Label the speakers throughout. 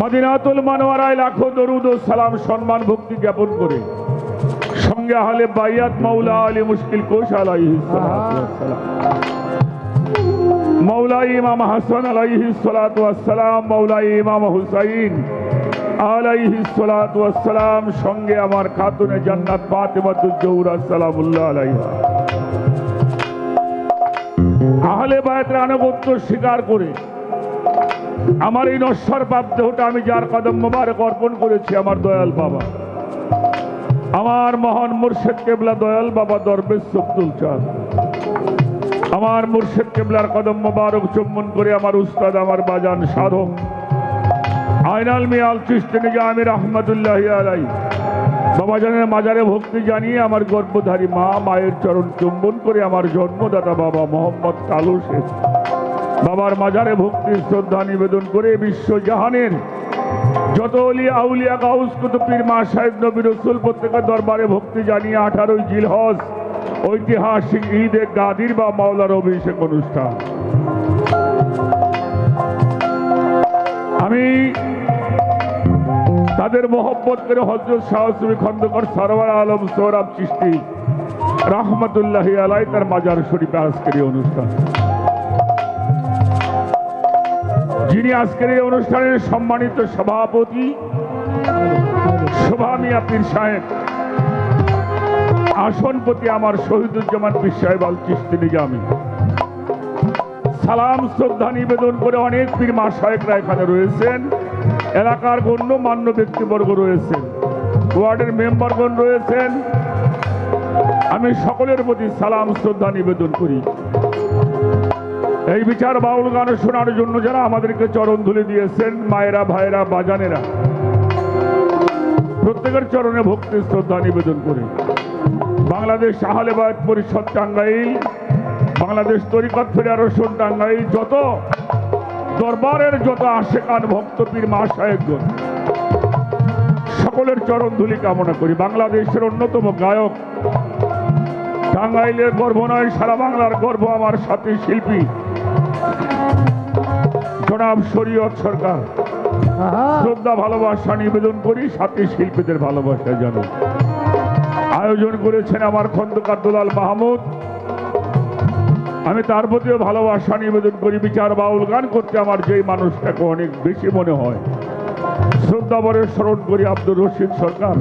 Speaker 1: মাদিনাতুল মানোয়ারায় লাখো দরুদ ও সালাম সম্মান ভক্তি জ্ঞাপন করে। সঙ্গে আহলে বাইয়াত মাওলা আলী মুশকিল কোষ আলাইহি ওয়াসসালাম। ইমাম হাসান আলাইহি সালাতু ওয়াসসালাম মৌলাই ইমাম হুসাইন আলাইহি সালাতু ওয়াসসালাম, সঙ্গে আমার খাতুনে জান্নাত ফাতেমাতুজ জোহরা সালামুল্লাহ আলাইহা। আহলে বায়াতের আনুগত্য স্বীকার করে আমার এই নশ্বর দেহটা আমি যার কদম মোবারক অর্পণ করেছি, আমার দয়াল বাবা। আমার মহান মুর্শেদ কেবলা দয়াল বাবা দরবেশ সব্দুল চাঁদ। আমার মুর্শেদ কেবলার কদম মোবারক চুম্বন করে আমার উস্তাদ, আমার বাজান সাধক। আইনাল মিয়াল চিস্তিনি আমির আহমদুল্লাহ আলাই বাবা জানের মাজারে ভক্তি জানিয়ে আমার গর্ভধারী মা মায়ের চরণ চুম্বন করে আমার জন্মদাতা বাবা মোহাম্মদ কালু বাবার মাজারে ভক্তি শ্রদ্ধা নিবেদন করে বিশ্ব জাহানের যত অলি আউলিয়া গাউস কুতুপির মা সাহেব নবী রসুল প্রত্যেকের দরবারে ভক্তি জানিয়ে আঠারোই জিলহজ ঐতিহাসিক ঈদে গাদির বা মাওলার অভিষেক অনুষ্ঠান। আমি তাদের মোহব্বত করে হজরত শাহসুবি খন্দকর সরওয়ার আলম সৌরভ চিস্তি রহমতুল্লাহ আলাই তার মাজার শরীফে আজকের অনুষ্ঠান। যিনি আজকের এই অনুষ্ঠানের সম্মানিত সভাপতি শোভা মিয়া পীর সাহেব। আসনপতি আমার শহীদুজ্জামান পীর সাহেব আল চিস্তি নিজামি। সালাম, শ্রদ্ধা, নিবেদন করে অনেক পীর মা সাহেবরা এখানে রয়েছেন। এলাকার গণ্যমান্য ব্যক্তিবর্গ রয়েছেন। ওয়ার্ডের মেম্বারগণ রয়েছেন। আমি সকলের প্রতি সালাম, শ্রদ্ধা, নিবেদন করি। এই বিচার বাউল গান শোনার জন্য যারা আমাদেরকে চরণ ধুলে দিয়েছেন, মায়েরা, ভাইয়েরা, বাজানেরা, প্রত্যেকের চরণে ভক্তি, শ্রদ্ধা নিবেদন করে। বাংলাদেশ আহলেবাদ পরিষদ টাঙ্গাইল, বাংলাদেশ তরিকত ফেডারেশন টাঙ্গাইল, যত দরবারের যত আশেকান ভক্তপীর, মা সাহেবগণ, সকলের চরণ ধুলি কামনা করি। বাংলাদেশের অন্যতম গায়ক, টাঙ্গাইলের গর্ব নয়, সারা বাংলার গর্ব আমার সাথী শিল্পী। জনাব শরীয়ত সরকার। শ্রদ্ধা ভালোবাসা নিবেদন করি সাথী শিল্পীদের ভালোবাসা জানো। আয়োজন করেছেন আমার খন্দকার দুলাল মাহমুদ। আমি তার প্রতিও ভালোবাসা নিবেদন করি বিচার বাউল গান করতে আমার যেই মানুষটাকে অনেক বেশি মনে হয়। শ্রদ্ধাবরে স্মরণ করি আব্দুর রশিদ সরকার।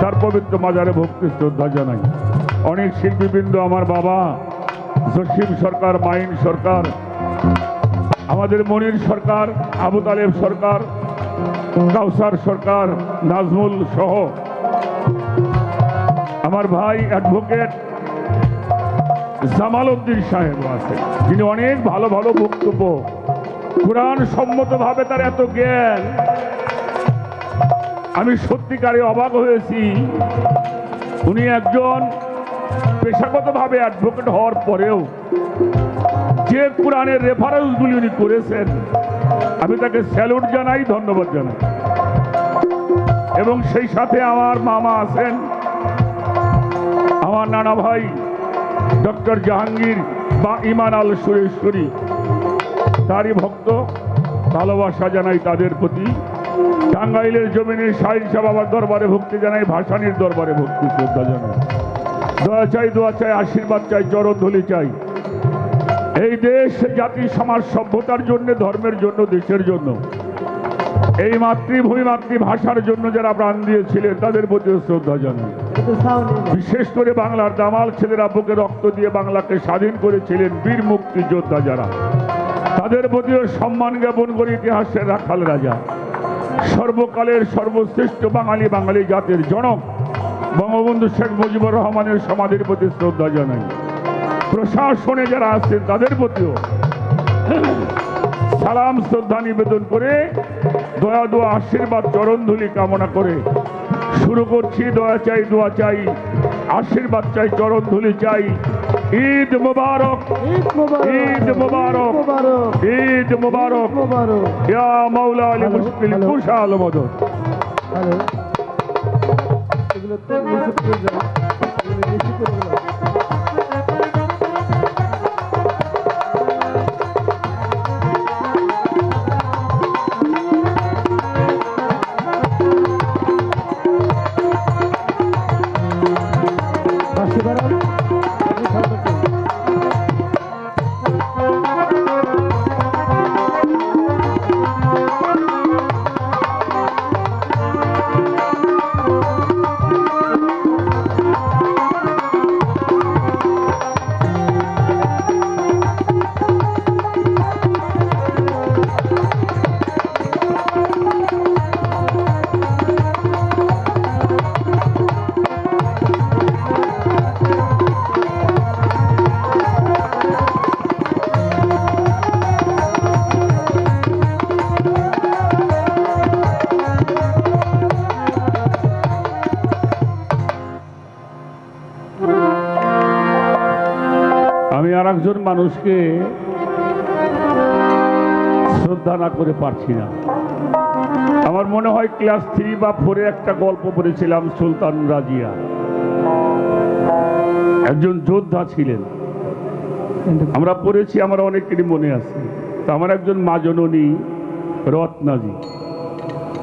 Speaker 1: তার পবিত্র মাজারে ভক্তি শ্রদ্ধা জানাই। অনেক শিল্পীবৃন্দ আমার বাবা জসিম সরকার মাইন সরকার আমাদের মনির সরকার, আবু তালেব সরকার, কাউসার সরকার, নাজমুল সহ। আমার ভাই অ্যাডভোকেট জামাল উদ্দিন সাহেব আছে যিনি অনেক ভালো ভালো বক্তব্য। কোরআন সম্মতভাবে তার এত জ্ঞান। আমি সত্যিকারে অবাক হয়েছি। উনি একজন পেশাগতভাবে অ্যাডভোকেট হওয়ার পরেও যে কোরআনের রেফারেন্সগুলি উনি করেছেন, আমি তাকে স্যালুট জানাই, ধন্যবাদ জানাই। এবং সেই সাথে আমার মামা আছেন, আমার নানা ভাই, ডক্টর জাহাঙ্গীর বা ইমান আল সুরেশ্বরী। তারই ভক্ত, ভালোবাসা জানাই তাদের প্রতি। টাঙ্গাইলের জমিনের সাহিল সাহ বাবার দরবারে ভক্তি জানাই, ভাসানির দরবারে ভক্তি শ্রদ্ধা জানাই। দোয়া চাই দোয়া চাই, আশীর্বাদ চাই চরণধলি চাই। এই দেশ, জাতি, সমাজ, সভ্যতার জন্য, ধর্মের জন্য, দেশের জন্য। এই মাতৃভূমি, মাতৃভাষার জন্য যারা প্রাণ দিয়েছিলেন, তাদের প্রতি শ্রদ্ধা জানাই। বিশেষ করে বাংলার দামাল ছেলেরা বুকে রক্ত দিয়ে বাংলাকে স্বাধীন করেছিলেন বীর মুক্তিযোদ্ধা যারা। তাদের প্রতিও সম্মান জ্ঞাপন করে ইতিহাসের রাখাল রাজা। সর্বকালের সর্বশ্রেষ্ঠ বাঙালি বাঙালি জাতির জনক বঙ্গবন্ধু শেখ মুজিবুর রহমানের সমাধির প্রতি শ্রদ্ধা জানাই। প্রশাসনে যারা আছেন তাদের প্রতিও সালাম শ্রদ্ধা নিবেদন করে দয়া দোয়া আশীর্বাদ চরণধুলি কামনা করে শুরু করছি। দয়া চাই দোয়া চাই আশীর্বাদ চাই চরণধুলি চাই। ঈদ মুবারক
Speaker 2: ঈদ মোবারক
Speaker 1: ঈদ মুবারক
Speaker 2: মোবারক
Speaker 1: ঈদ মুবারক। ইয়া মাওলা আলী মুশকিল। কুশাল মদত
Speaker 2: হ্যালো। এগুলো তো বেশি করে সাধু
Speaker 1: একজন মানুষকে শ্রদ্ধা না করে পারছি না। আমার মনে হয় ক্লাস থ্রি বা ফোরে একটা গল্প পড়েছিলাম সুলতান রাজিয়া। একজন যোদ্ধা ছিলেন। আমরা পড়েছি, আমার অনেকেরই মনে আছে। তো আমার একজন মা জননী রত্নাজি।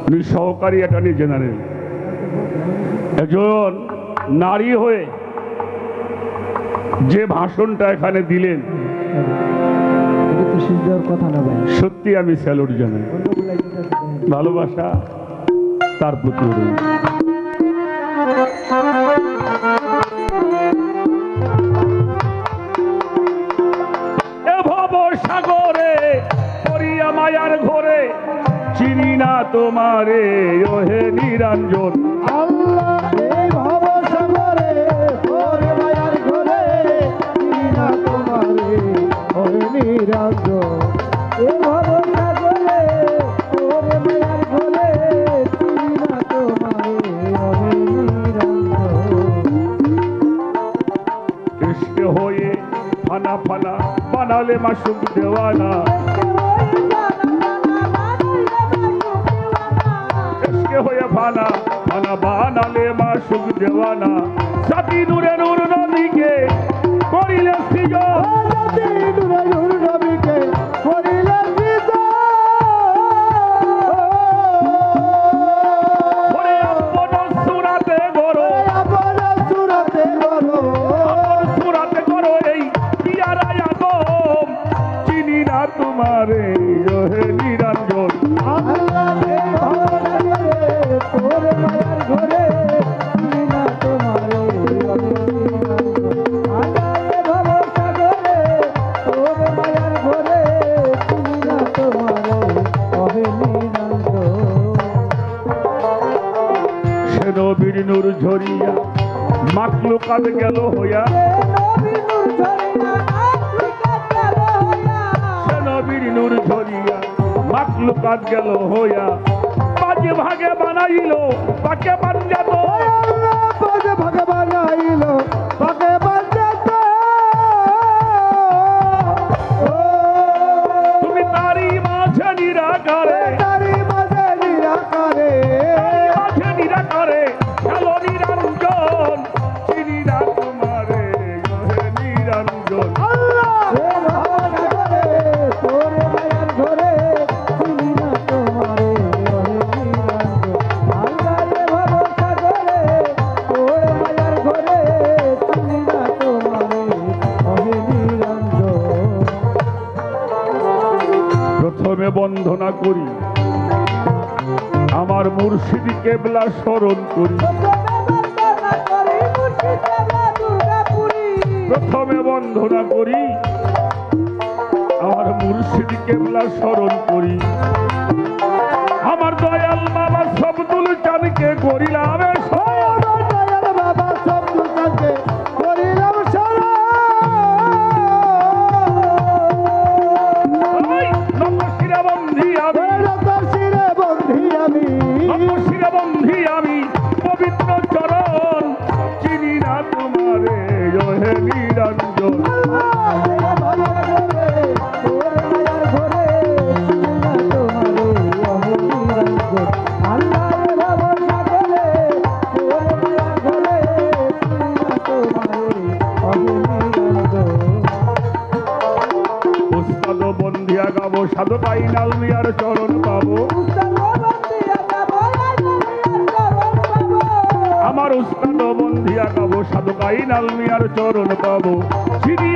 Speaker 1: উনি সহকারী অ্যাটর্নি জেনারেল। একজন নারী হয়ে যে ভাষণটা এখানে দিলেন সত্যি আমি স্যালুট জানাই। ভালোবাসা তার প্রতি সাগরে মায়ার ঘরে চিনি না তোমারে ওহে নিরঞ্জন।
Speaker 2: আল্লাহ
Speaker 1: বানালে মাসুক দেওয়ানা। হয়ে ফানা ফানা বানালে মাসুক দেওয়ানা। সাথী নূরে নূর নদীকে করিলে সৃজন না তোমারে ওহে নিরঞ্জন। সে নবীর নূর ঝরিয়া মাকলু কাদ গেল হইয়া। কাদ গেল হইয়া। বাজে ভাগে বানাইল পাকে পাঞ্জাত
Speaker 2: পাঁচে ভাগে বানাইল পাকে ভগবান
Speaker 1: তুমি তারি মাঝে নিরাকারে।
Speaker 2: তারি মাঝে নিরাকারে।
Speaker 1: মাঝে নিরাকারে। বন্ধনা করি। আমার মুর্শিদি কেবলা স্মরণ করি। প্রথমে বন্ধনা করি। আমার মুর্শিদি কেবলা স্মরণ করি। আমার দয়াল বাবা সবদুল চাঁদকে করিলাম। গাবো সাধকাই নালমিয়ার চরণ পাবো। আমার উস্তাদ বন্ধিয়া গাবো সাধকাই নালমিয়ার চরণ পাবো। যিনি